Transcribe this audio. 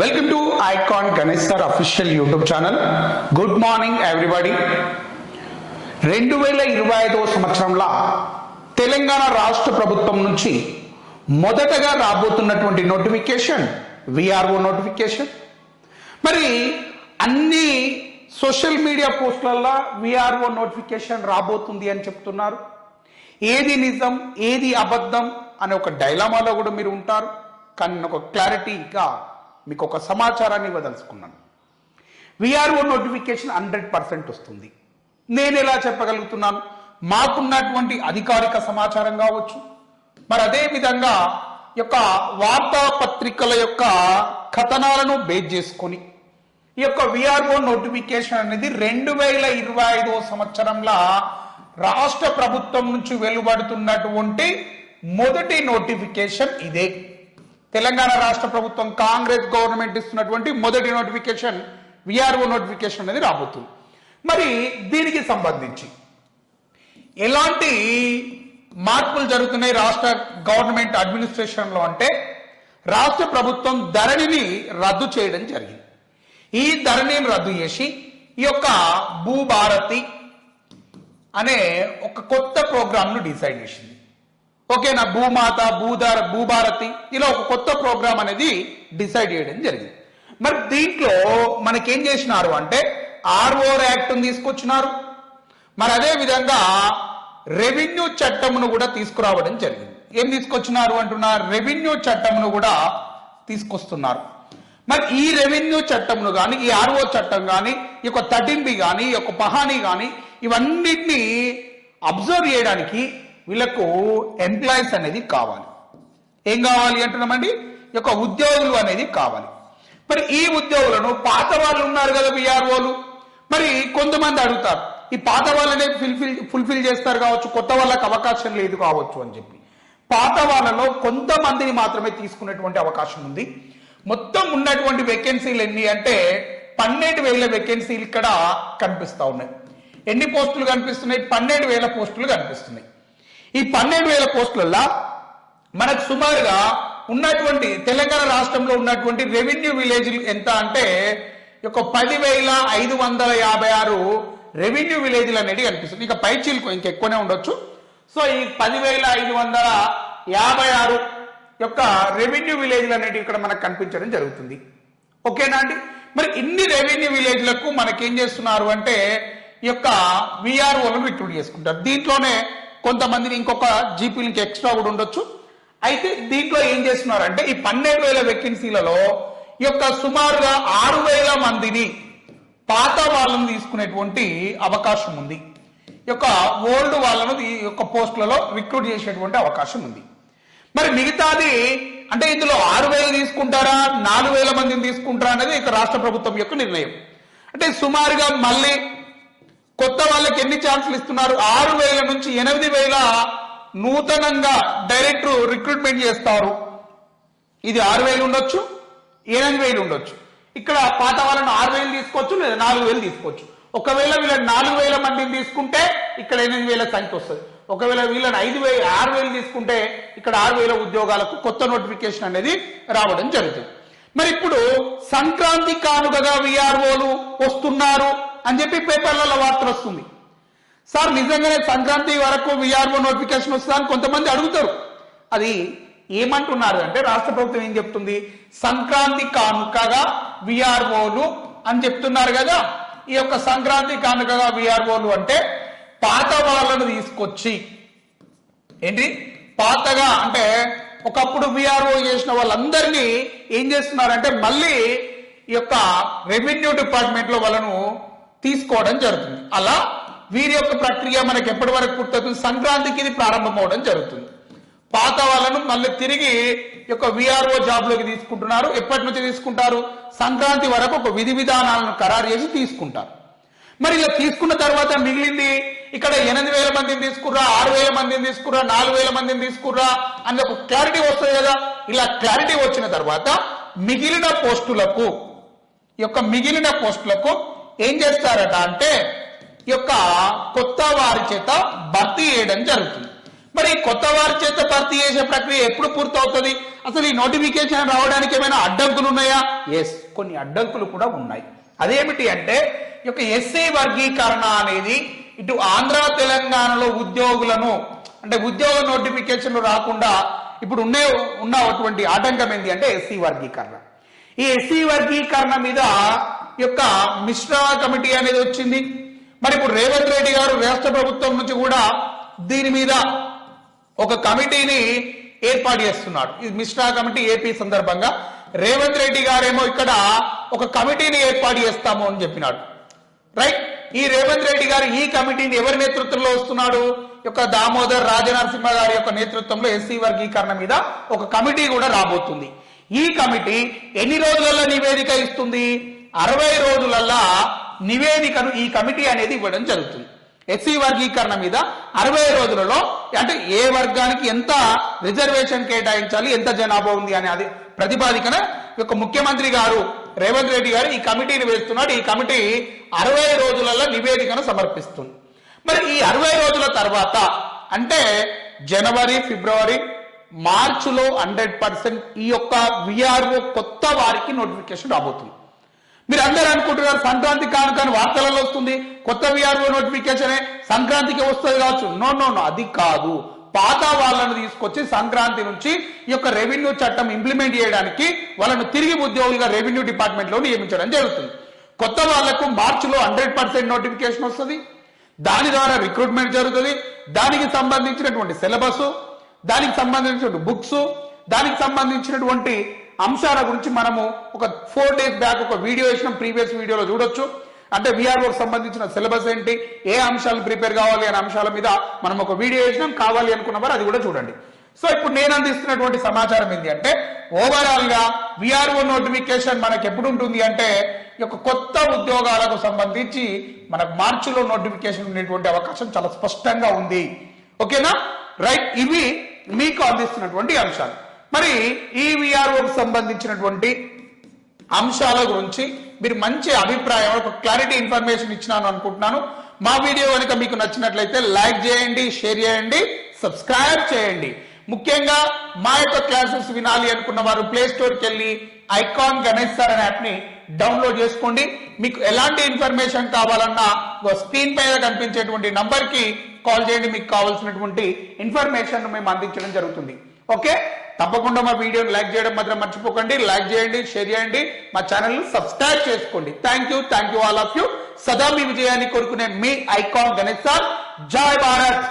Welcome to icon Ganesh sir official YouTube channel good morning everybody రెండు వేల ఇరవై ఐదవ సంవత్సరంలో తెలంగాణ రాష్ట్ర ప్రభుత్వం నుంచి మొదటగా రాబోతున్నటువంటి నోటిఫికేషన్ విఆర్ఓ నోటిఫికేషన్ మరి అన్ని సోషల్ మీడియా పోస్టులలో విఆర్ఓ నోటిఫికేషన్ రాబోతుంది అని చెప్తున్నారు. ఏది నిజం ఏది అబద్ధం అనే ఒక డైలామాలో కూడా మీరు ఉంటారు. కానీ ఒక క్లారిటీగా మీకు ఒక సమాచారాన్ని ఇవ్వదలుచుకున్నాను. విఆర్ఓ నోటిఫికేషన్ హండ్రెడ్ పర్సెంట్ వస్తుంది. నేను ఎలా చెప్పగలుగుతున్నాను? మాకున్నటువంటి అధికారిక సమాచారం కావచ్చు. మరి అదే విధంగా యొక్క వార్తాపత్రికల యొక్క కథనాలను బేస్ చేసుకొని ఈ యొక్క విఆర్ఓ నోటిఫికేషన్ అనేది రెండు వేల ఇరవై ఐదో సంవత్సరంలో రాష్ట్ర ప్రభుత్వం నుంచి వెలువడుతున్నటువంటి మొదటి నోటిఫికేషన్ ఇదే. తెలంగాణ రాష్ట్ర ప్రభుత్వం కాంగ్రెస్ గవర్నమెంట్ ఇస్తున్నటువంటి మొదటి నోటిఫికేషన్ విఆర్ఓ నోటిఫికేషన్ అనేది రాబోతుంది. మరి దీనికి సంబంధించి ఎలాంటి మార్పులు జరుగుతున్నాయి రాష్ట్ర గవర్నమెంట్ అడ్మినిస్ట్రేషన్లో అంటే రాష్ట్ర ప్రభుత్వం ధరణిని రద్దు చేయడం జరిగింది. ఈ ధరణిని రద్దు చేసి ఈ యొక్క భూభారతి అనే ఒక కొత్త ప్రోగ్రామ్ను డిసైడ్ చేసింది. ఓకేనా భూమాత భూధార భూభారతి ఇలా ఒక కొత్త ప్రోగ్రామ్ అనేది డిసైడ్ చేయడం జరిగింది. మరి దీంట్లో మనకేం చేసినారు అంటే ఆర్ఓర్ యాక్ట్ తీసుకొచ్చినారు. మరి అదే విధంగా రెవెన్యూ చట్టమును కూడా తీసుకురావడం జరిగింది. ఏం తీసుకొచ్చినారు అంటున్నారు రెవెన్యూ చట్టమును కూడా తీసుకొస్తున్నారు. మరి ఈ రెవెన్యూ చట్టమును కానీ ఈ ఆర్ఓ చట్టం కానీ ఈ యొక్క థర్టీన్ బి కానీ ఈ యొక్క పహానీ కానీ ఇవన్నిటిని అబ్జర్వ్ చేయడానికి వీళ్ళకు ఎంప్లాయీస్ అనేది కావాలి. ఏం కావాలి అంటున్నామండి? యొక్క ఉద్యోగులు అనేది కావాలి. మరి ఈ ఉద్యోగులను పాత వాళ్ళు ఉన్నారు కదా విఆర్ఓలు మరి కొంతమంది అడుగుతారు ఈ పాత వాళ్ళనే ఫుల్ఫిల్ ఫుల్ఫిల్ చేస్తారు కావచ్చు కొత్త వాళ్ళకి అవకాశం లేదు కావచ్చు అని చెప్పి. పాత వాళ్ళలో కొంతమందిని మాత్రమే తీసుకునేటువంటి అవకాశం ఉంది. మొత్తం ఉన్నటువంటి వేకెన్సీలు ఎన్ని అంటే పన్నెండు వేల వేకెన్సీలు ఇక్కడ కనిపిస్తూ ఉన్నాయి. ఎన్ని పోస్టులు కనిపిస్తున్నాయి? పన్నెండు వేల పోస్టులు కనిపిస్తున్నాయి. ఈ పన్నెండు వేల పోస్టులలో మనకు సుమారుగా ఉన్నటువంటి తెలంగాణ రాష్ట్రంలో ఉన్నటువంటి రెవెన్యూ విలేజ్లు ఎంత అంటే ఒక పదివేల ఐదు వందల యాభై ఆరు రెవెన్యూ విలేజ్లు అనేది కనిపిస్తుంది. ఇంకా పైచీలకు ఇంకెక్కువనే ఉండొచ్చు. సో ఈ పదివేల ఐదు వందల యాభై ఆరు యొక్క రెవెన్యూ విలేజ్లు అనేవి ఇక్కడ మనకు కనిపించడం జరుగుతుంది. ఓకేనా అండి? మరి ఇన్ని రెవెన్యూ విలేజ్లకు మనకేం చేస్తున్నారు అంటే ఈ యొక్క విఆర్ఓలను రిక్రూట్ చేసుకుంటారు. దీంట్లోనే కొంతమందిని ఇంకొక జీపీలకి ఎక్స్ట్రా కూడా ఉండొచ్చు. అయితే దీంట్లో ఏం చేస్తున్నారు అంటే ఈ పన్నెండు వేల వెకెన్సీలలో ఈ యొక్క సుమారుగా ఆరు వేల మందిని పాత వాళ్ళని తీసుకునేటువంటి అవకాశం ఉంది. ఈ యొక్క ఓల్డ్ వాళ్ళను ఈ యొక్క పోస్టులలో రిక్రూట్ చేసేటువంటి అవకాశం ఉంది. మరి మిగతాది అంటే ఇందులో ఆరు వేలు తీసుకుంటారా నాలుగు వేల మందిని తీసుకుంటారా అనేది ఇక రాష్ట్ర ప్రభుత్వం యొక్క నిర్ణయం. అంటే సుమారుగా మళ్ళీ కొత్త వాళ్ళకి ఎన్ని ఛాన్సులు ఇస్తున్నారు? ఆరు వేల నుంచి ఎనిమిది వేల నూతనంగా డైరెక్ట్ రిక్రూట్మెంట్ చేస్తారు. ఇది ఆరు వేలు ఉండొచ్చు ఎనిమిది వేలు ఉండొచ్చు. ఇక్కడ పాత వాళ్ళని ఆరు వేలు తీసుకోవచ్చు లేదా నాలుగు వేలు తీసుకోవచ్చు. ఒకవేళ వీళ్ళని నాలుగు వేల మందిని తీసుకుంటే ఇక్కడ ఎనిమిది వేల సంఖ్య వస్తుంది. ఒకవేళ వీళ్ళని ఐదు వేలు ఆరు వేలు తీసుకుంటే ఇక్కడ ఆరు వేల ఉద్యోగాలకు కొత్త నోటిఫికేషన్ అనేది రావడం జరుగుతుంది. మరి ఇప్పుడు సంక్రాంతి కానుకగా విఆర్ఓలు వస్తున్నారు. అని చెప్పి పేపర్లలో వార్తలు వస్తుంది. సార్ నిజంగానే సంక్రాంతి వరకు విఆర్ఓ నోటిఫికేషన్ వస్తుందని కొంతమంది అడుగుతారు. అది ఏమంటున్నారు అంటే రాష్ట్ర ప్రభుత్వం ఏం చెప్తుంది? సంక్రాంతి కానుకగా విఆర్ఓలు అని చెప్తున్నారు కదా. ఈ యొక్క సంక్రాంతి కానుకగా విఆర్ఓలు అంటే పాత వాళ్ళను తీసుకొచ్చి ఏంటి? పాతగా అంటే ఒకప్పుడు విఆర్ఓ చేసిన వాళ్ళందరినీ ఏం చేస్తున్నారంటే మళ్ళీ ఈ యొక్క రెవెన్యూ డిపార్ట్మెంట్లో వాళ్ళను తీసుకోవడం జరుగుతుంది. అలా వీరి యొక్క ప్రక్రియ మనకి ఎప్పటి వరకు పుట్టుతుంది సంక్రాంతికి ఇది ప్రారంభమవడం జరుగుతుంది. పాత వాళ్ళను మళ్ళీ తిరిగి యొక్క విఆర్ఓ జాబ్లోకి తీసుకుంటున్నారు. ఎప్పటి నుంచి తీసుకుంటారు? సంక్రాంతి వరకు ఒక విధి విధానాలను ఖరారు చేసి తీసుకుంటారు. మరి ఇలా తీసుకున్న తర్వాత మిగిలింది ఇక్కడ ఎనిమిది వేల మందిని తీసుకుర్రా ఆరు వేల మందిని తీసుకుర్రా నాలుగు వేల మందిని తీసుకుర్రా అన్న ఒక క్లారిటీ వస్తుంది కదా? ఇలా క్లారిటీ వచ్చిన తర్వాత మిగిలిన పోస్టులకు యొక్క మిగిలిన పోస్టులకు ఏం చేస్తారట అంటే ఈ యొక్క కొత్త వారి చేత భర్తీ చేయడం జరుగుతుంది. మరి కొత్త వారి చేత భర్తీ చేసే ప్రక్రియ ఎప్పుడు పూర్తవుతుంది? అసలు ఈ నోటిఫికేషన్ రావడానికి ఏమైనా అడ్డంకులు ఉన్నాయా? ఎస్ కొన్ని అడ్డంకులు కూడా ఉన్నాయి. అదేమిటి అంటే ఈ యొక్క ఎస్సీ వర్గీకరణ అనేది ఇటు ఆంధ్ర తెలంగాణలో ఉద్యోగులను అంటే ఉద్యోగ నోటిఫికేషన్లు రాకుండా ఇప్పుడు ఉన్న ఉన్నటువంటి ఆటంకం ఏంటి అంటే ఎస్సీ వర్గీకరణ. ఈ ఎస్సీ వర్గీకరణ మీద యొక్క మిశ్రా కమిటీ అనేది వచ్చింది. మరి ఇప్పుడు రేవంత్ రెడ్డి గారు రాష్ట్ర ప్రభుత్వం నుంచి కూడా దీని మీద ఒక కమిటీని ఏర్పాటు చేస్తున్నాడు. ఇది మిశ్రా కమిటీ ఏపీ సందర్భంగా రేవంత్ రెడ్డి గారేమో ఇక్కడ ఒక కమిటీని ఏర్పాటు చేస్తాము అని చెప్పినాడు. రైట్? ఈ రేవంత్ రెడ్డి గారు ఈ కమిటీని ఎవరి నేతృత్వంలో వస్తున్నాడు? యొక్క దామోదర్ రాజనరసింహ గారి యొక్క నేతృత్వంలో ఎస్సీ వర్గీకరణ మీద ఒక కమిటీ కూడా రాబోతుంది. ఈ కమిటీ ఎన్ని రోజులలో నివేదిక ఇస్తుంది? అరవై రోజులల్లా నివేదికను ఈ కమిటీ అనేది ఇవ్వడం జరుగుతుంది. ఎస్సీ వర్గీకరణ మీద అరవై రోజులలో అంటే ఏ వర్గానికి ఎంత రిజర్వేషన్ కేటాయించాలి ఎంత జనాభా ఉంది అనే అది ప్రతిపాదికన యొక్క ముఖ్యమంత్రి గారు రేవంత్ రెడ్డి గారు ఈ కమిటీని వేస్తున్నాడు. ఈ కమిటీ అరవై రోజులలో నివేదికను సమర్పిస్తుంది. మరి ఈ అరవై రోజుల తర్వాత అంటే జనవరి ఫిబ్రవరి మార్చిలో హండ్రెడ్ పర్సెంట్ ఈ యొక్క విఆర్ఓ కొత్త వారికి నోటిఫికేషన్ రాబోతుంది. మీరు అందరూ అనుకుంటున్నారు సంక్రాంతి కానుకని వార్తలలో వస్తుంది. కొత్త విఆర్ఓ నోటిఫికేషన్ సంక్రాంతికి వస్తుంది కావచ్చు. నో నో నో అది కాదు. పాత వాళ్ళను తీసుకొచ్చి సంక్రాంతి నుంచి ఈ యొక్క రెవెన్యూ చట్టం ఇంప్లిమెంట్ చేయడానికి వాళ్ళను తిరిగి ఉద్యోగులుగా రెవెన్యూ డిపార్ట్మెంట్లో నియమించడం జరుగుతుంది. కొత్త వాళ్ళకు మార్చిలో హండ్రెడ్ పర్సెంట్ నోటిఫికేషన్ వస్తుంది. దాని ద్వారా రిక్రూట్మెంట్ జరుగుతుంది. దానికి సంబంధించినటువంటి సిలబస్ దానికి సంబంధించినటువంటి బుక్స్ దానికి సంబంధించినటువంటి అంశాల గురించి మనము ఒక ఫోర్ డేస్ బ్యాక్ ఒక వీడియో వేసినాం ప్రీవియస్ వీడియోలో చూడొచ్చు. అంటే విఆర్ఓకి సంబంధించిన సిలబస్ ఏంటి ఏ అంశాలు ప్రిపేర్ కావాలి అనే అంశాల మీద మనం ఒక వీడియో వేసినాం కావాలి అనుకున్న వారు అది కూడా చూడండి. సో ఇప్పుడు నేను అందిస్తున్నటువంటి సమాచారం ఏంటి అంటే ఓవరాల్గా విఆర్ఓ నోటిఫికేషన్ మనకి ఎప్పుడు ఉంటుంది అంటే ఈ యొక్క కొత్త ఉద్యోగాలకు సంబంధించి మనకు మార్చిలో నోటిఫికేషన్ ఉండేటువంటి అవకాశం చాలా స్పష్టంగా ఉంది. ఓకేనా? రైట్ ఇవి మీకు అందిస్తున్నటువంటి అంశాలు. మరి ఈ విఆర్ఓకి సంబంధించినటువంటి అంశాల గురించి మీరు మంచి అభిప్రాయం ఒక క్లారిటీ ఇన్ఫర్మేషన్ ఇచ్చినాను అనుకుంటున్నాను. మా వీడియో కనుక మీకు నచ్చినట్లయితే లైక్ చేయండి షేర్ చేయండి సబ్స్క్రైబ్ చేయండి. ముఖ్యంగా మా యొక్క క్లాసెస్ వినాలి అనుకున్న వారు ప్లే స్టోర్కి వెళ్ళి ఐకాన్ గణేష్ సార్ అనే యాప్ని డౌన్లోడ్ చేసుకోండి. మీకు ఎలాంటి ఇన్ఫర్మేషన్ కావాలన్నా స్క్రీన్ పైన కనిపించేటువంటి నంబర్కి కాల్ చేయండి. మీకు కావాల్సినటువంటి ఇన్ఫర్మేషన్ మేము అందించడం జరుగుతుంది. ఓకే తప్పకుండా మా వీడియోని లైక్ చేయడం మాత్రం మర్చిపోకండి. లైక్ చేయండి షేర్ చేయండి. మా ఛానల్ సబ్స్క్రైబ్ చేసుకోండి. Thank you thank you all of you సదా మీ విజయాన్ని కోరుకునే మీ ఐకాన్ గణేష్ సార్. జై భారత్!